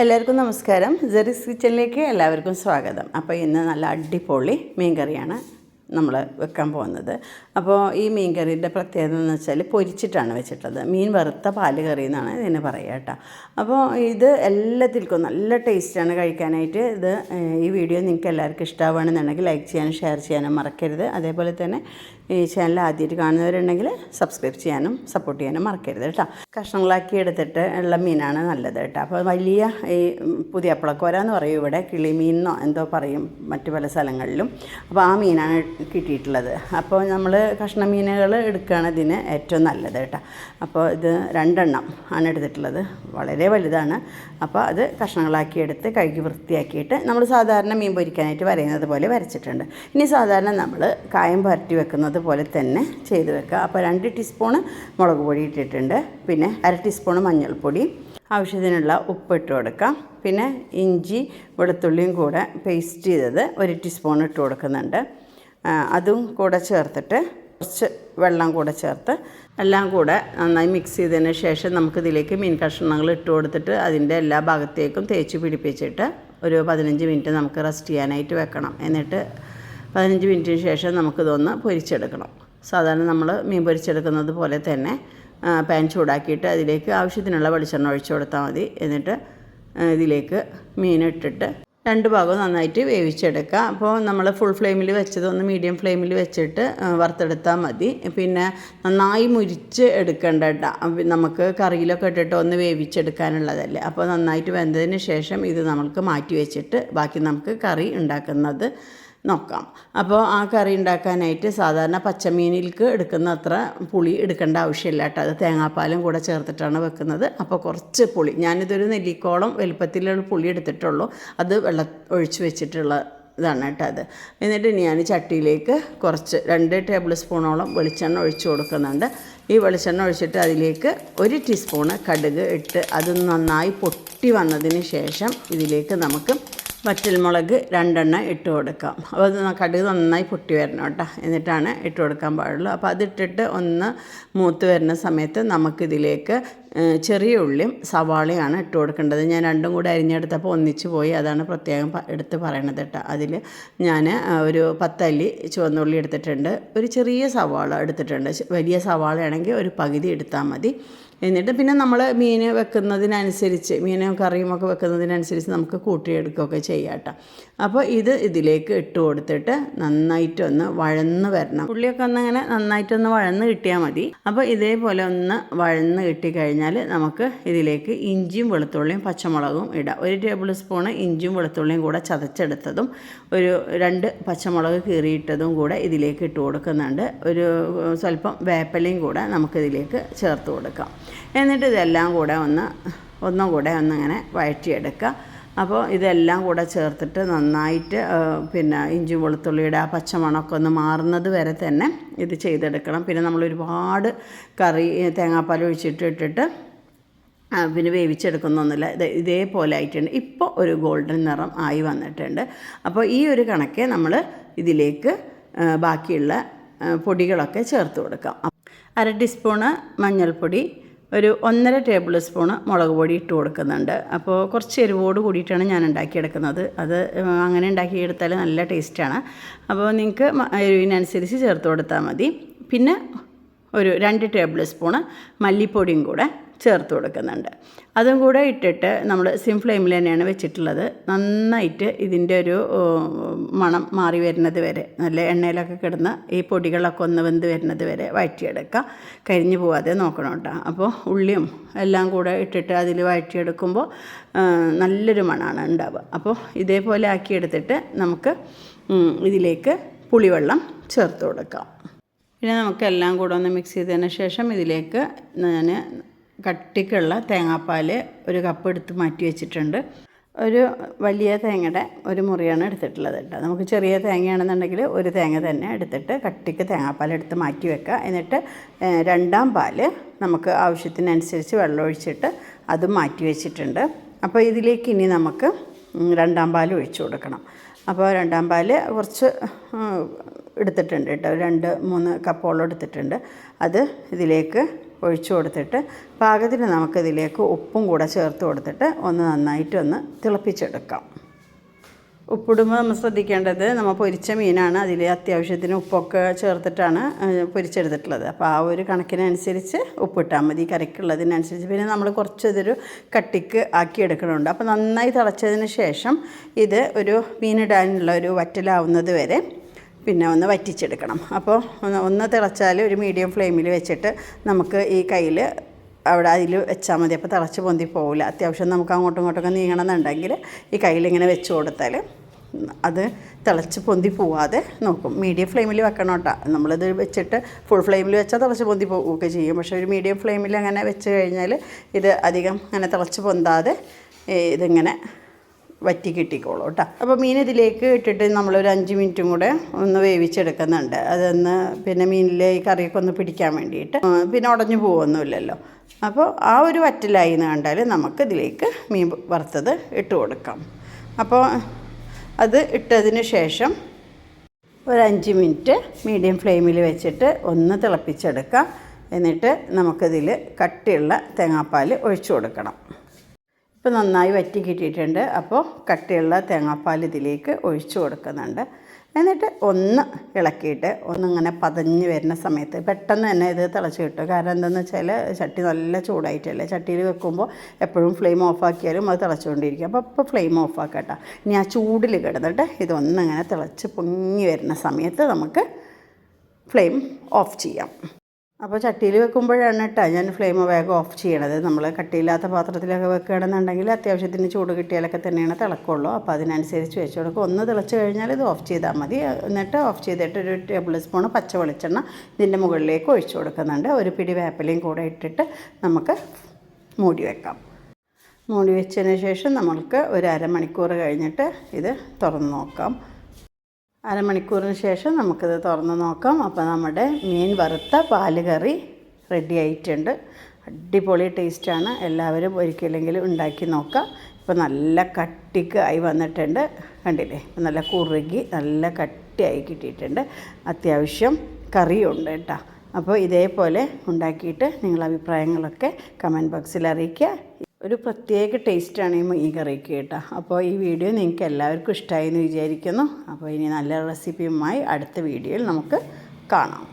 എല്ലാവർക്കും നമസ്കാരം. ജെറിസ് കിച്ചണിലേക്ക് എല്ലാവർക്കും സ്വാഗതം. അപ്പോൾ ഇന്ന് നല്ല അടിപൊളി മീൻകറിയാണ്. നമ്മൾ വെക്കാൻ പോകുന്നത്. അപ്പോൾ ഈ മീൻ കറിയുടെ പ്രത്യേകത എന്ന് വെച്ചാൽ പൊരിച്ചിട്ടാണ് വെച്ചിട്ടുള്ളത്. മീൻ വറുത്ത പാൽ കറി എന്നാണ് ഇതിന് പറയുക കേട്ടോ. അപ്പോൾ ഇത് എല്ലാത്തിൽക്കും നല്ല ടേസ്റ്റാണ് കഴിക്കാനായിട്ട്. ഇത് ഈ വീഡിയോ നിങ്ങൾക്ക് എല്ലാവർക്കും ഇഷ്ടമാവുകയാണെന്നുണ്ടെങ്കിൽ ലൈക്ക് ചെയ്യാനും ഷെയർ ചെയ്യാനും മറക്കരുത്. അതേപോലെ തന്നെ ഈ ചാനൽ ആദ്യമായിട്ട് കാണുന്നവരുണ്ടെങ്കിൽ സബ്സ്ക്രൈബ് ചെയ്യാനും സപ്പോർട്ട് ചെയ്യാനും മറക്കരുത് കേട്ടോ. കഷ്ണങ്ങളാക്കി എടുത്തിട്ട് ഉള്ള മീനാണ് നല്ലത് കേട്ടോ. അപ്പോൾ വലിയ ഈ പുതിയ അപ്പളക്കോര എന്ന് പറയും ഇവിടെ. കിളിമീനെന്നോ എന്തോ പറയും മറ്റു പല സ്ഥലങ്ങളിലും. അപ്പോൾ ആ മീനാണ് കിട്ടിയിട്ടുള്ളത്. അപ്പോൾ നമ്മൾ കഷ്ണ മീനുകൾ എടുക്കുകയാണ് ഇതിന് ഏറ്റവും നല്ലത് കേട്ടോ. അപ്പോൾ ഇത് രണ്ടെണ്ണം ആണ് എടുത്തിട്ടുള്ളത്. വളരെ വലുതാണ്. അപ്പോൾ അത് കഷ്ണങ്ങളാക്കി എടുത്ത് കഴുകി വൃത്തിയാക്കിയിട്ട് നമ്മൾ സാധാരണ മീൻ പൊരിക്കാനായിട്ട് വരയുന്നത് പോലെ വരച്ചിട്ടുണ്ട്. ഇനി സാധാരണ നമ്മൾ കായം പുരട്ടി വെക്കുന്നത് പോലെ തന്നെ ചെയ്ത് വെക്കുക. അപ്പോൾ രണ്ട് ടീസ്പൂണ് മുളക് പൊടി ഇട്ടിട്ടുണ്ട്. പിന്നെ അര ടീസ്പൂണ് മഞ്ഞൾപ്പൊടി. ആവശ്യത്തിനുള്ള ഉപ്പ് ഇട്ട് കൊടുക്കാം പിന്നെ ഇഞ്ചി വെളുത്തുള്ളിയും കൂടെ പേസ്റ്റ് ചെയ്തത് ഒരു ടീസ്പൂൺ ഇട്ട് കൊടുക്കുന്നുണ്ട്. അതും കൂടെ ചേർത്തിട്ട് കുറച്ച് വെള്ളം കൂടെ ചേർത്ത് എല്ലാം കൂടെ നന്നായി മിക്സ് ചെയ്തതിന് ശേഷം നമുക്കിതിലേക്ക് മീൻ കഷ്ണങ്ങൾ ഇട്ട് കൊടുത്തിട്ട് അതിന്റെ എല്ലാ ഭാഗത്തേക്കും തേച്ച് പിടിപ്പിച്ചിട്ട് ഒരു പതിനഞ്ച് മിനിറ്റ് നമുക്ക് റെസ്റ്റ് ചെയ്യാനായിട്ട് വെക്കണം. എന്നിട്ട് പതിനഞ്ച് മിനിറ്റിന് ശേഷം നമുക്കിതൊന്ന് പൊരിച്ചെടുക്കണം. സാധാരണ നമ്മൾ മീൻ പൊരിച്ചെടുക്കുന്നത് പോലെ തന്നെ പാൻ ചൂടാക്കിയിട്ട് അതിലേക്ക് ആവശ്യത്തിനുള്ള വെളിച്ചെണ്ണ ഒഴിച്ചു കൊടുത്താൽ മതി. എന്നിട്ട് ഇതിലേക്ക് മീൻ മീനിട്ടിട്ട് രണ്ട് ഭാഗവും നന്നായിട്ട് വേവിച്ചെടുക്കുക. അപ്പോൾ നമ്മൾ ഫുൾ ഫ്ലെയിമിൽ വെച്ചത് ഒന്ന് മീഡിയം ഫ്ലെയിമിൽ വെച്ചിട്ട് വറുത്തെടുത്താൽ മതി. പിന്നെ നന്നായി മുരിച്ച് എടുക്കേണ്ട നമുക്ക് കറിയിലൊക്കെ ഇട്ടിട്ട് ഒന്ന് വേവിച്ചെടുക്കാനുള്ളതല്ലേ. അപ്പോൾ നന്നായിട്ട് വെന്തതിന് ശേഷം ഇത് നമുക്ക് മാറ്റി വെച്ചിട്ട് ബാക്കി നമുക്ക് കറി ഉണ്ടാക്കുന്നത് നോക്കാം. അപ്പോൾ ആ കറി ഉണ്ടാക്കാനായിട്ട് സാധാരണ പച്ചമീനിൽക്ക് എടുക്കുന്ന അത്ര പുളി എടുക്കേണ്ട ആവശ്യമില്ല കേട്ടോ. അത് തേങ്ങാപ്പാലും കൂടെ ചേർത്തിട്ടാണ് വെക്കുന്നത്. അപ്പോൾ കുറച്ച് പുളി. ഞാനിതൊരു നെല്ലിക്കോളം വലുപ്പത്തിലുള്ള പുളി എടുത്തിട്ടുള്ളൂ. അത് വെള്ളം ഒഴിച്ച് വെച്ചിട്ടുള്ള ഇതാണ് കേട്ടോ അത്. എന്നിട്ട് ഞാൻ ചട്ടിയിലേക്ക് കുറച്ച് രണ്ട് ടേബിൾ സ്പൂണോളം വെളിച്ചെണ്ണ ഒഴിച്ചു കൊടുക്കുന്നുണ്ട്. ഈ വെളിച്ചെണ്ണ ഒഴിച്ചിട്ട് അതിലേക്ക് ഒരു ടീസ്പൂണ് കടുക് ഇട്ട് അത് നന്നായി പൊട്ടി വന്നതിന് ശേഷം ഇതിലേക്ക് നമുക്ക് വറ്റൽമുളക് രണ്ടെണ്ണം ഇട്ട് കൊടുക്കാം. അപ്പോൾ അത് കടുക് നന്നായി പൊട്ടി വരണം കേട്ടോ. എന്നിട്ടാണ് ഇട്ട് കൊടുക്കാൻ പാടുള്ളൂ. അപ്പോൾ അതിട്ടിട്ട് ഒന്ന് മൂത്ത് വരുന്ന സമയത്ത് നമുക്കിതിലേക്ക് ചെറിയ ഉള്ളിയും സവാളയാണ് ഇട്ട് കൊടുക്കേണ്ടത്. ഞാൻ രണ്ടും കൂടെ അരിഞ്ഞെടുത്തപ്പോൾ ഒന്നിച്ച് പോയി. അതാണ് പ്രത്യേകം എടുത്ത് പറയണത് കേട്ടോ. അതിൽ ഞാൻ ഒരു പത്തല്ലി ചുവന്നുള്ളി എടുത്തിട്ടുണ്ട്. ഒരു ചെറിയ സവാള എടുത്തിട്ടുണ്ട്. വലിയ സവാളയാണെങ്കിൽ ഒരു പകുതി എടുത്താൽ മതി. എന്നിട്ട് പിന്നെ നമ്മൾ മീൻ വെക്കുന്നതിനനുസരിച്ച് മീനും കറിയും ഒക്കെ വെക്കുന്നതിനനുസരിച്ച് നമുക്ക് കൂട്ടിയെടുക്കുകയൊക്കെ ചെയ്യാം കേട്ടോ. അപ്പോൾ ഇത് ഇതിലേക്ക് ഇട്ട് കൊടുത്തിട്ട് നന്നായിട്ടൊന്ന് വഴന്ന് വരണം. ഉള്ളിയൊക്കെ ഒന്ന് അങ്ങനെ നന്നായിട്ടൊന്ന് വഴന്ന് കിട്ടിയാൽ മതി. അപ്പോൾ ഇതേപോലെ ഒന്ന് വഴന്ന് കിട്ടിക്കഴിഞ്ഞാൽ നമുക്ക് ഇതിലേക്ക് ഇഞ്ചിയും വെളുത്തുള്ളിയും പച്ചമുളകും ഇടാം. ഒരു ടേബിൾ സ്പൂണ് ഇഞ്ചിയും വെളുത്തുള്ളിയും കൂടെ ചതച്ചെടുത്തതും ഒരു രണ്ട് പച്ചമുളക് കീറിയിട്ടതും കൂടെ ഇതിലേക്ക് ഇട്ട് കൊടുക്കുന്നുണ്ട്. ഒരു സ്വല്പം വേപ്പലയും കൂടെ നമുക്കിതിലേക്ക് ചേർത്ത് കൊടുക്കാം. എന്നിട്ട് ഇതെല്ലാം കൂടെ ഒന്ന് ഒന്നും കൂടെ ഒന്നിങ്ങനെ വഴറ്റിയെടുക്കുക. അപ്പോൾ ഇതെല്ലാം കൂടെ ചേർത്തിട്ട് നന്നായിട്ട് പിന്നെ ഇഞ്ചി വെളുത്തുള്ളിയുടെ ആ പച്ചമണമൊക്കെ ഒന്ന് മാറുന്നത് വരെ തന്നെ ഇത് ചെയ്തെടുക്കണം. പിന്നെ നമ്മൾ ഒരുപാട് കറി തേങ്ങാപ്പാൽ ഒഴിച്ചിട്ട് ഇട്ടിട്ട് പിന്നെ വേവിച്ചെടുക്കുന്നൊന്നുമില്ല ഇത് ഇതേപോലെ ആയിട്ടുണ്ട്. ഇപ്പോൾ ഒരു ഗോൾഡൻ നിറം ആയി വന്നിട്ടുണ്ട്. അപ്പോൾ ഈ ഒരു കണക്കെ നമ്മൾ ഇതിലേക്ക് ബാക്കിയുള്ള പൊടികളൊക്കെ ചേർത്ത് കൊടുക്കാം. അര ടീസ്പൂണ് മഞ്ഞൾപ്പൊടി ഒരു ഒന്നര ടേബിൾ സ്പൂണ് മുളക് പൊടി ഇട്ട് കൊടുക്കുന്നുണ്ട്. അപ്പോൾ കുറച്ച് എരിവോട് കൂടിയിട്ടാണ് ഞാൻ ഉണ്ടാക്കിയെടുക്കുന്നത്. അത് അങ്ങനെ ഉണ്ടാക്കിയെടുത്താൽ നല്ല ടേസ്റ്റാണ്. അപ്പോൾ നിങ്ങൾക്ക് എരിവിനനുസരിച്ച് ചേർത്ത് കൊടുത്താൽ മതി. പിന്നെ ഒരു രണ്ട് ടേബിൾ സ്പൂണ് മല്ലിപ്പൊടിയും കൂടെ ചേർത്ത് കൊടുക്കുന്നുണ്ട്. അതും കൂടെ ഇട്ടിട്ട് നമ്മൾ സിം ഫ്ലെയിമിൽ തന്നെയാണ് വെച്ചിട്ടുള്ളത്. നന്നായിട്ട് ഇതിന്റെ ഒരു മണം മാറി വരുന്നത് വരെ നല്ല എണ്ണയിലൊക്കെ കിടന്ന് ഈ പൊടികളൊക്കെ ഒന്ന് വെന്ത് വരുന്നത് വരെ വഴറ്റിയെടുക്കുക കരിഞ്ഞു പോവാതെ നോക്കണം കേട്ടോ. അപ്പോൾ ഉള്ളിയും എല്ലാം കൂടെ ഇട്ടിട്ട് അതിൽ വഴറ്റിയെടുക്കുമ്പോൾ നല്ലൊരു മണമാണ് ഉണ്ടാവുക. അപ്പോൾ ഇതേപോലെ ആക്കിയെടുത്തിട്ട് നമുക്ക് ഇതിലേക്ക് പുളിവെള്ളം ചേർത്ത് കൊടുക്കാം. പിന്നെ നമുക്ക് എല്ലാം കൂടെ ഒന്ന് മിക്സ് ചെയ്തതിന് ശേഷം ഇതിലേക്ക് ഞാൻ കട്ടിക്കുള്ള തേങ്ങാപ്പാൽ ഒരു കപ്പ് എടുത്ത് മാറ്റി വെച്ചിട്ടുണ്ട്. ഒരു വലിയ തേങ്ങയുടെ ഒരു മുറിയാണ് എടുത്തിട്ടുള്ളത് കേട്ടോ. നമുക്ക് ചെറിയ തേങ്ങയാണെന്നുണ്ടെങ്കിൽ ഒരു തേങ്ങ തന്നെ എടുത്തിട്ട് കട്ടിക്ക് തേങ്ങാപ്പാൽ എടുത്ത് മാറ്റി വെക്കുക. എന്നിട്ട് രണ്ടാം പാൽ നമുക്ക് ആവശ്യത്തിനനുസരിച്ച് വെള്ളം ഒഴിച്ചിട്ട് അതും മാറ്റി വെച്ചിട്ടുണ്ട്. അപ്പോൾ ഇതിലേക്ക് ഇനി നമുക്ക് രണ്ടാം പാൽ ഒഴിച്ചു കൊടുക്കണം. അപ്പോൾ രണ്ടാം പാൽ കുറച്ച് എടുത്തിട്ടുണ്ട് കേട്ടോ. രണ്ട് മൂന്ന് കപ്പോളം എടുത്തിട്ടുണ്ട്. അത് ഇതിലേക്ക് ഒഴിച്ചു കൊടുത്തിട്ട് പാകത്തിന് നമുക്കിതിലേക്ക് ഉപ്പും കൂടെ ചേർത്ത് കൊടുത്തിട്ട് ഒന്ന് നന്നായിട്ടൊന്ന് തിളപ്പിച്ചെടുക്കാം. ഉപ്പിടുമ്പോൾ നമ്മൾ ശ്രദ്ധിക്കേണ്ടത് നമ്മൾ പൊരിച്ച മീനാണ്. അതിൽ അത്യാവശ്യത്തിന് ഉപ്പൊക്കെ ചേർത്തിട്ടാണ് പൊരിച്ചെടുത്തിട്ടുള്ളത്. അപ്പോൾ ആ ഒരു കണക്കിനനുസരിച്ച് ഉപ്പിട്ടാൽ മതി. കറിക്കുള്ളതിനനുസരിച്ച്. പിന്നെ നമ്മൾ കുറച്ച് ഇതൊരു കട്ടിക്ക് ആക്കി എടുക്കണമുണ്ട് അപ്പോൾ നന്നായി തിളച്ചതിന് ശേഷം ഇത് ഒരു മീനിടാനുള്ള ഒരു വറ്റലാവുന്നത് വരെ പിന്നെ ഒന്ന് വറ്റിച്ചെടുക്കണം. അപ്പോൾ ഒന്ന് ഒന്ന് തിളച്ചാൽ ഒരു മീഡിയം ഫ്ലെയിമിൽ വെച്ചിട്ട് നമുക്ക് ഈ കയ്യിൽ അവിടെ അതിൽ വെച്ചാൽ മതി. അപ്പോൾ തിളച്ച് പൊന്തി പോകില്ല അത്യാവശ്യം നമുക്ക് അങ്ങോട്ടും ഇങ്ങോട്ടൊക്കെ നീങ്ങണമെന്നുണ്ടെങ്കിൽ ഈ കയ്യിലിങ്ങനെ വെച്ച് കൊടുത്താൽ അത് തിളച്ച് പൊന്തി പോവാതെ നോക്കും. മീഡിയം ഫ്ലെയിമിൽ വെക്കണം കേട്ടോ നമ്മളിത് വെച്ചിട്ട് ഫുൾ ഫ്ലെയിമിൽ വെച്ചാൽ തിളച്ച് പൊന്തി പോവുകയൊക്കെ ചെയ്യും. പക്ഷേ ഒരു മീഡിയം ഫ്ലെയിമിൽ അങ്ങനെ വെച്ച് കഴിഞ്ഞാൽ ഇത് അധികം അങ്ങനെ തിളച്ച് പൊന്താതെ ഇതിങ്ങനെ വറ്റി കിട്ടിക്കോളൂ കേട്ടോ അപ്പോൾ മീൻ ഇതിലേക്ക് ഇട്ടിട്ട് നമ്മളൊരു അഞ്ച് മിനിറ്റും കൂടെ ഒന്ന് വേവിച്ചെടുക്കുന്നുണ്ട്. അതൊന്ന് പിന്നെ മീനിലെ ഈ കറിയൊക്കെ ഒന്ന് പിടിക്കാൻ വേണ്ടിയിട്ട്. പിന്നെ ഉടഞ്ഞു പോകുമൊന്നുമില്ലല്ലോ അപ്പോൾ ആ ഒരു വറ്റലായി എന്ന് കണ്ടാൽ നമുക്ക് ഇതിലേക്ക് മീൻ വറുത്തത് ഇട്ട് കൊടുക്കാം. അപ്പോൾ അത് ഇട്ടതിന് ശേഷം ഒരു അഞ്ച് മിനിറ്റ് മീഡിയം ഫ്ലെയിമിൽ വെച്ചിട്ട് ഒന്ന് തിളപ്പിച്ചെടുക്കാം. എന്നിട്ട് നമുക്കിതിൽ കട്ടിയുള്ള തേങ്ങാപ്പാൽ ഒഴിച്ചു കൊടുക്കണം. ഇപ്പോൾ നന്നായി വറ്റി കിട്ടിയിട്ടുണ്ട്. അപ്പോൾ കട്ടിയുള്ള തേങ്ങാപ്പാൽ ഇതിലേക്ക് ഒഴിച്ചു കൊടുക്കുന്നുണ്ട്. എന്നിട്ട് ഒന്ന് ഇളക്കിയിട്ട് ഒന്നിങ്ങനെ പതഞ്ഞ് വരുന്ന സമയത്ത് പെട്ടെന്ന് തന്നെ ഇത് തിളച്ച് കിട്ടും. കാരണം എന്താണെന്ന് വെച്ചാൽ ചട്ടി നല്ല ചൂടായിട്ടല്ലേ? ചട്ടിയിൽ വെക്കുമ്പോൾ എപ്പോഴും ഫ്ലെയിം ഓഫാക്കിയാലും അത് തിളച്ചുകൊണ്ടിരിക്കും. അപ്പോൾ അപ്പോൾ ഫ്ലെയിം ഓഫാക്കട്ടെ ഇനി ആ ചൂടിൽ കിടന്നിട്ട് ഇതൊന്നിങ്ങനെ തിളച്ച് പൊങ്ങി വരുന്ന സമയത്ത് നമുക്ക് ഫ്ലെയിം ഓഫ് ചെയ്യാം. അപ്പോൾ ചട്ടിയിൽ വെക്കുമ്പോഴാണ് കേട്ടോ ഞാൻ ഫ്ലെയിം വേഗം ഓഫ് ചെയ്യണത്. നമ്മൾ കട്ടിയില്ലാത്ത പാത്രത്തിലൊക്കെ വെക്കുകയാണെന്നുണ്ടെങ്കിൽ അത്യാവശ്യത്തിന് ചൂട് കിട്ടിയാലൊക്കെ തന്നെയാണ് തിളക്കുള്ളൂ. അപ്പോൾ അതിനനുസരിച്ച് വെച്ച് കൊടുക്കും. ഒന്ന് തിളച്ച് കഴിഞ്ഞാൽ ഇത് ഓഫ് ചെയ്താൽ മതി. എന്നിട്ട് ഓഫ് ചെയ്തിട്ട് ഒരു ടേബിൾ സ്പൂൺ പച്ച വെളിച്ചെണ്ണ ഇതിന്റെ മുകളിലേക്ക് ഒഴിച്ചു കൊടുക്കുന്നുണ്ട്. ഒരു പിടി വേപ്പലയും കൂടെ ഇട്ടിട്ട് നമുക്ക് മൂടി വെക്കാം. മൂടി വെച്ചതിന് ശേഷം നമ്മൾക്ക് ഒരു അരമണിക്കൂർ കഴിഞ്ഞിട്ട് ഇത് തുറന്ന് നോക്കാം. അരമണിക്കൂറിന് ശേഷം നമുക്കിത് തുറന്ന് നോക്കാം. അപ്പോൾ നമ്മുടെ മീൻ വറുത്ത പാൽ കറി റെഡി ആയിട്ടുണ്ട്. അടിപൊളി ടേസ്റ്റാണ് എല്ലാവരും ഒരിക്കലെങ്കിലും ഉണ്ടാക്കി നോക്കാം. ഇപ്പോൾ നല്ല കട്ടിക്ക് ആയി വന്നിട്ടുണ്ട്. കണ്ടില്ലേ? ഇപ്പം നല്ല കുറുകി നല്ല കട്ടിയായി കിട്ടിയിട്ടുണ്ട്. അത്യാവശ്യം കറിയുണ്ട് കേട്ടോ. അപ്പോൾ ഇതേപോലെ ഉണ്ടാക്കിയിട്ട് നിങ്ങളുടെ അഭിപ്രായങ്ങളൊക്കെ കമന്റ് ബോക്സിൽ അറിയിക്കുക. ഒരു പ്രത്യേക ടേസ്റ്റാണ് ഈ മീൻ കറിക്ക് കേട്ടോ. അപ്പോൾ ഈ വീഡിയോ നിങ്ങൾക്ക് എല്ലാവർക്കും ഇഷ്ടമായി എന്ന് വിചാരിക്കുന്നു. അപ്പോൾ ഇനി നല്ല റെസിപ്പിയുമായി അടുത്ത വീഡിയോയിൽ നമുക്ക് കാണാം.